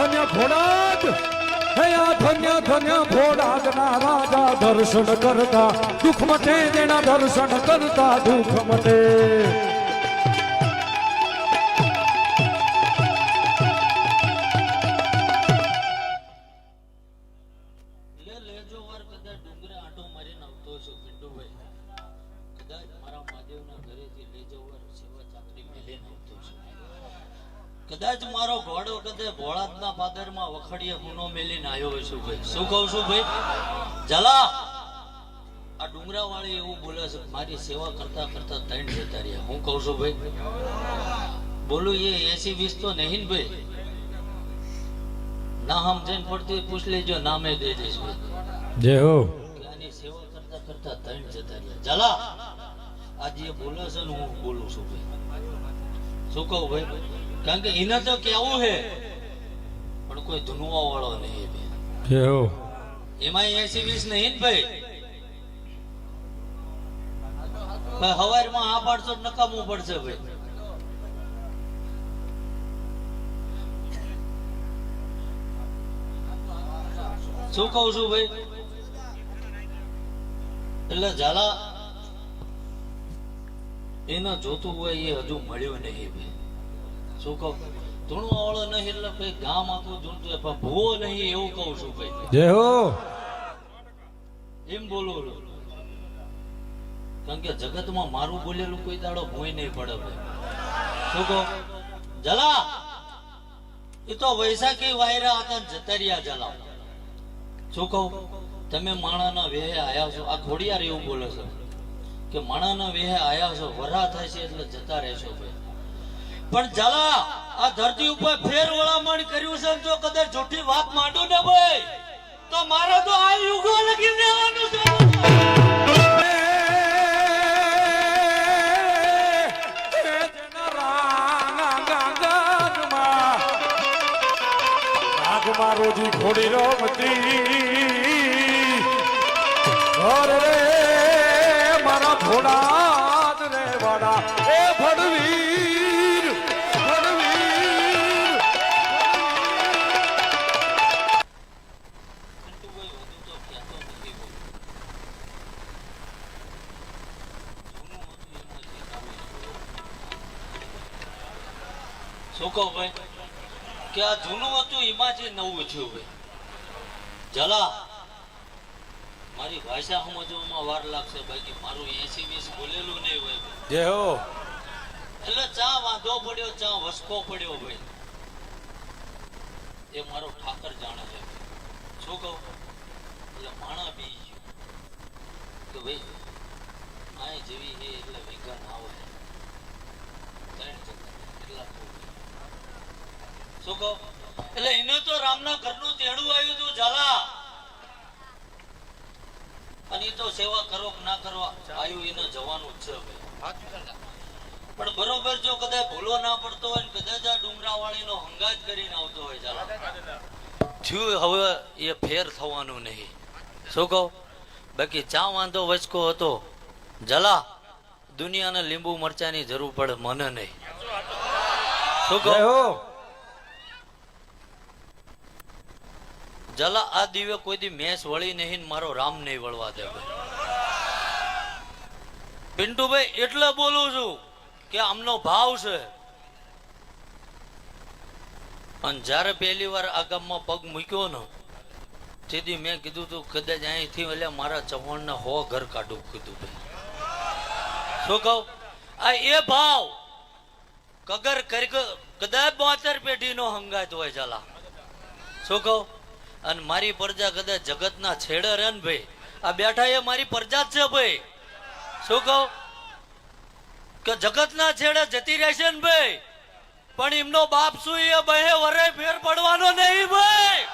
ધન્ય ભોળાજ હે આ ધન્ય ધન્ય ભોળાદના રાજા, દર્શન કરતા, દુઃખ મટે તેના દર્શન કરતા, દુઃખ મટે. કદાચ મારો ઘોડો કદાચ ભોળાદના પાદરમાં વખડીએ ગુનો મેલીને આવ્યો હોય છું ભાઈ? શું કહું છું ભાઈ? જલા! આ ડુંગરા વાળી એવું બોલે છે મારી સેવા કરતા કરતા ત્રણ જતા રહ્યા. હું કહું છું ભાઈ? બોલું એ એસી વીસ તો નહીં ભાઈ? ના હમ જઈને પડતી પૂછ લેજો નામે દે દઈશ ભાઈ. જય હો. આની સેવા કરતા કરતા ત્રણ જતા રહ્યા. જલા! આજે એ બોલે છે ને હું બોલું છું ભાઈ. શું કહું ભાઈ? કારણ કે એને તો કેવું છે? પણ કોઈ ધૂનવા વાળો નહીં કેવો? એમાં એસી વીસ નહીં ને ભાઈ. ભાઈ હવારમાં આ પાડશો નકામું પડશે ભાઈ. શું કહું છું ભાઈ? એટલે ઝાલા એને જોતું હોય એ હજુ મળ્યું નહીં ભાઈ. શું કહું? ધૂણવા વાળો નહીં એટલે ભાઈ ગામ આખું ધૂણતું પણ ભૂવો નહીં એવું કહું છું ભાઈ. જય હો. એમ બોલું કારણ કે જગતમાં મારું બોલેલું કોઈ દાડો ભોય નહીં પડે ભાઈ. શું કહો? જલા! એ તો વૈશાખી વાયરા હતા જતરિયા જલા. શું કહું? તમે માણાના વેહે આયા છો. આ ઘોડિયાર એવું બોલે છે કે માણાના વેહે આયા છો. વરા થાય છે એટલે જતા રહેશો ભાઈ. પણ જલા આ ધરતી ઉપર ફેર વળામણ કર્યું છે જો કદાચ જૂઠી વાત માંડું ને ભાઈ. તો મારે તો આ યુગો લગી રહેવાનું છે. રોજી ખોડી રમતી. મારા ભોળાદ રે વાડા એ ભડવીર શું કહું ભાઈ કે આ જૂનું હતું એમાં જે નવું થયું ભાઈ જલા મારી ભાષા સમજવામાં વાર લાગશે બાકી મારું એસી વીસ બોલેલું નહીં હોય. જે હો. એટલે ચા વાંધો પડ્યો ચા વસકો પડ્યો ભાઈ. એ મારો ઠાકર જાણે છે. શું કહું? એટલે માણા બી ગયું કે ભાઈ માય જેવી છે એટલે ભેગા ના હોય ત્રણ જતા એટલા. એટલે એને તો રામના ઘરનું તેડું આવ્યું હતું, ઝાલા. અને તો સેવા કરો ના કરવા આવ્યું એને જવાનું છે પણ બરોબર જો કદાચ ભૂલો ના પડતો હોય ને કદાચ આ ડુંગરા વાળીનો હંગાજ કરીને આવતો હોય ચાલો થયું હવે એ ફેર થવાનું નહીં. શું કહો? બાકી ચા વાંધો વચકો હતો. જલા દુનિયાને લીંબુ મરચાની જરૂર પડે, મને નહીં. શું કહું? જલા, આ દિવે કોઈ દી મેસ વળી નહીં મારો રામ નહીં વળવા દે ભાઈ પિન્ટુભાઈ, એટલે બોલું છું કે આમનો ભાવ છે. અને જ્યારે પહેલી વાર આ ગામમાં પગ મૂક્યો ને, તેથી મેં કીધું તું, કદાચ અહીંથી એટલે મારા ચવાણને હો ઘર કાઢું, કીધું ભાઈ. શું કહું? આ એ ભાવ કગર કરી કદાચ બોતેર પેઢીનો હંગાત હોય, જલા. શું કહું? અને મારી પ્રજા કદાચ જગતના છેડે રહે ને ભાઈ. આ બેઠા એ મારી પ્રજા જ છે ભાઈ. શું કહું? કે જગતના છેડે જતી રહેશે ને ભાઈ. પણ એમનો બાપ શું એ બહે વરે ફેર પડવાનો નહીં ભાઈ.